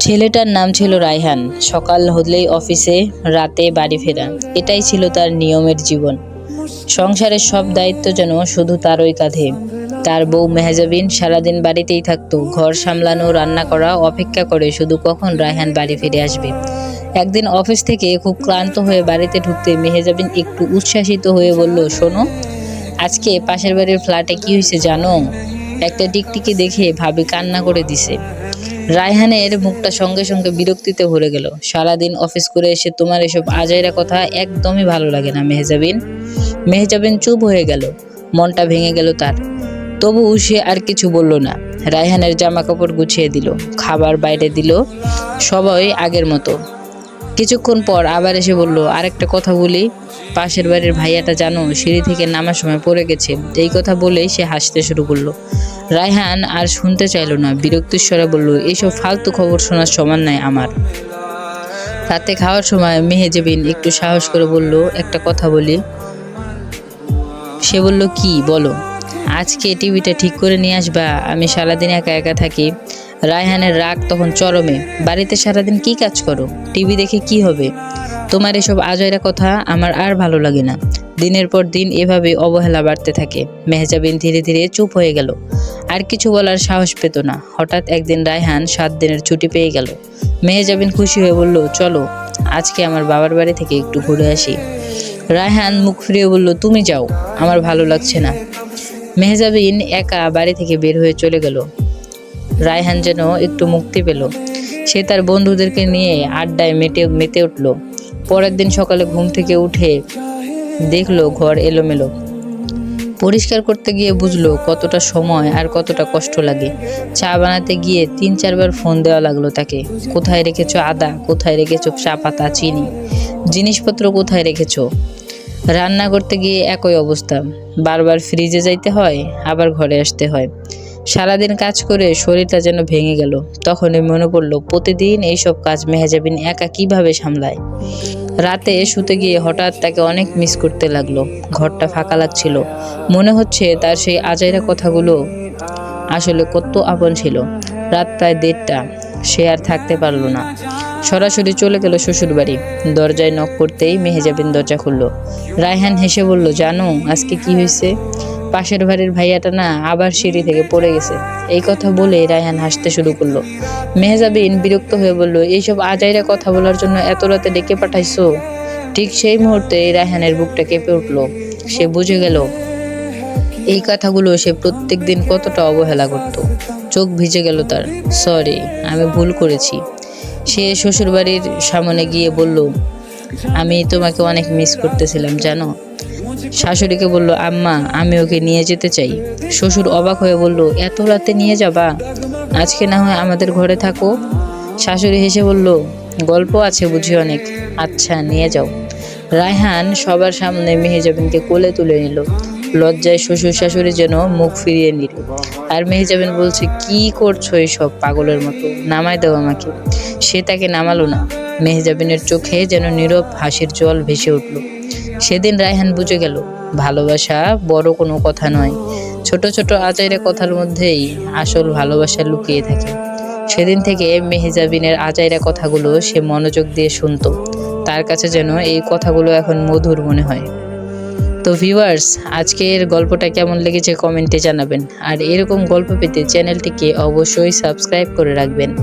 ছেলেটার নাম ছিল রায়হান। সকাল হলেই অফিসে, রাতে বাড়ি ফেরা। এটাই ছিল তার নিয়মের জীবন। সংসারের সব দায়িত্ব যেন শুধু তারই কাঁধে। তার বউ মেহজাবিন সারাদিন বাড়িতেই থাকতো। ঘর সামলানো, রান্না করা, অপেক্ষা করে শুধু কখন রায়হান বাড়ি ফিরে আসবে। একদিন অফিস থেকে খুব ক্লান্ত হয়ে বাড়িতে ঢুকতে মেহেজাবিন একটু উচ্ছ্বাসিত হয়ে বলল, শোনো, আজকে পাশের বাড়ির ফ্ল্যাটে কি হয়েছে জানো? একটা টিকটিকি দেখে ভাবি কান্না করে দিছে। রায়হানের মুখটা সঙ্গে সঙ্গে বিরক্তিতে ভরে গেল। সারাদিন অফিস করে এসে তোমার এসব আজাইরা কথা একদমই ভালো লাগে না, মেহজাবিন। মেহজাবিন চুপ হয়ে গেল। মনটা ভেঙে গেল তার। তবু সে আর কিছু বলল না। রায়হানের জামা কাপড় গুছিয়ে দিল, খাবার বাইরে দিল, সবাই আগের মতো। কিছুক্ষণ পর আবার এসে বলল, আরেকটা কথা বলি, পাশের বাড়ির ভাইয়াটা জানো, সিঁড়ি থেকে নামার সময় পড়ে গেছে। এই কথা বলেই সে হাসতে শুরু করল। রায়হান আর শুনতে চাইলো না। বিরক্তির স্বরে বলল এইসব ফালতু খবর শোনার সমান নাই আমার। রাতে খাওয়ার সময় মেহেজেবিন একটু সাহস করে বলল, একটা কথা বলি। সে বলল, কি? বলো। আজকে টিভিটা ঠিক করে নিয়ে আসবা। আমি সারাদিন একা একা থাকি। রায়হানের রাগ তখন চরমে। বাড়িতে সারাদিন কি কাজ করো? টিভি দেখে কি হবে? তোমার এসব আজয়রা কথা আমার আর ভালো লাগে না। দিনের পর দিন এভাবে অবহেলা বাড়তে থাকে। মেহজাবিন ধীরে ধীরে চুপ হয়ে গেল। আর কিছু বলার সাহস পেত না। হঠাৎ একদিন রায়হান সাত দিনের ছুটি পেয়ে গেল। মেহজাবিন খুশি হয়ে বলল, চলো, আজকে আমার বাবার বাড়ি থেকে একটু ঘুরে আসি। রায়হান মুখ ফিরিয়ে বলল, তুমি যাও, আমার ভালো লাগছে না। মেহজাবিন একা বাড়ি থেকে বের হয়ে চলে গেল। রায়হান যেন একটু মুক্তি পেল। সে তার বন্ধুদেরকে নিয়ে আড্ডায় মেতে মেতে উঠল। পরের দিন সকালে ঘুম থেকে উঠে দেখল, ঘর এলোমেলো। পরিষ্কার করতে গিয়ে বুঝলো কতটা সময় আর কতটা কষ্ট লাগে। চা বানাতে গিয়ে তিন চারবার ফোন দেওয়া লাগল তাকে। কোথায় রেখেছো আদা? কোথায় রেখেছো চা পাতা, চিনি? জিনিসপত্র কোথায় রেখেছো? রান্না করতে গিয়ে একই অবস্থা। বারবার ফ্রিজে যাইতে হয়, আবার ঘরে আসতে হয়। সারাদিন কাজ করে শরীরটা যেন ভেঙে গেল। তখনই মনে পড়ল, প্রতিদিন এইসব কাজ মেহেজাবিন একা কীভাবে সামলায়? রাতে শুতে গিয়ে হঠাৎ তাকে অনেক মিস করতে লাগল। ঘরটা ফাঁকা লাগছিল। মনে হচ্ছে তার সেই আজাইরা কথাগুলো আসলে কত আপন ছিল। রাত প্রায় দেড়টা। সে আর থাকতে পারল না। সরাসরি চলে গেল শ্বশুর বাড়ি দরজায় নক করতেই মেহেজাবিন দরজা খুললো। রায়হান হেসে বলল, জানো, আজকে কি হয়েছে? পাশের বাড়ির ভাইয়াটা না আবার সিঁড়ি থেকে পড়ে গেছে। এই কথা বলে রায়হান হাসতে শুরু করল। মেহজাবিন বিরক্ত হয়ে বলল, এইসব আজাইরা কথা বলার জন্য এত রাতে ডেকে পাঠাইছো? ঠিক সেই মুহূর্তে রায়হানের বুকটা কেঁপে উঠল। সে বুঝে গেল, এই কথাগুলো সে প্রত্যেক দিন কতটা অবহেলা করত। চোখ ভিজে গেল তার। সরি, আমি ভুল করেছি। সে শ্বশুরবাড়ির সামনে গিয়ে বলল, আমি তোমাকে অনেক মিস করতেছিলাম, জানো? শাশুড়িকে বলল, আম্মা, আমি ওকে নিয়ে যেতে চাই। শ্বশুর অবাক হয়ে বলল, এত রাতে নিয়ে যাবা? আজকে না হয় আমাদের ঘরে থাকো? শাশুড়ি হেসে বলল, গল্প আছে বুঝি অনেক। আচ্ছা নিয়ে যাও। রায়হান সবার সামনে মেহেজাবিনকে কোলে তুলে নিল। লজ্জায় শ্বশুর শাশুড়ি যেন মুখ ফিরিয়ে নিল। আর মেহেজাবিন বলছে, কি করছ এইসব পাগলের মতো? নামায় দাও আমাকে। সে তাকে নামালো না। মেহজাবিনের চোখে যেন নীরব হাসির জল ভেসে উঠল। সেদিন রায়হান বুঝে গেল, ভালোবাসা বড় কোনো কথা নয়। ছোট ছোট আচাইরা কথার মধ্যেই আসল ভালোবাসা লুকিয়ে থাকে। সেদিন থেকে মেহজাবিনের আচাইরা কথাগুলো সে মনোযোগ দিয়ে শুনতো। তার কাছে যেন এই কথাগুলো এখন মধুর মনে হয়। তো ভিউয়ার্স, আজকের গল্পটা কেমন লেগেছে কমেন্টে জানাবেন। আর এরকম গল্প পেতে চ্যানেলটিকে অবশ্যই সাবস্ক্রাইব করে রাখবেন।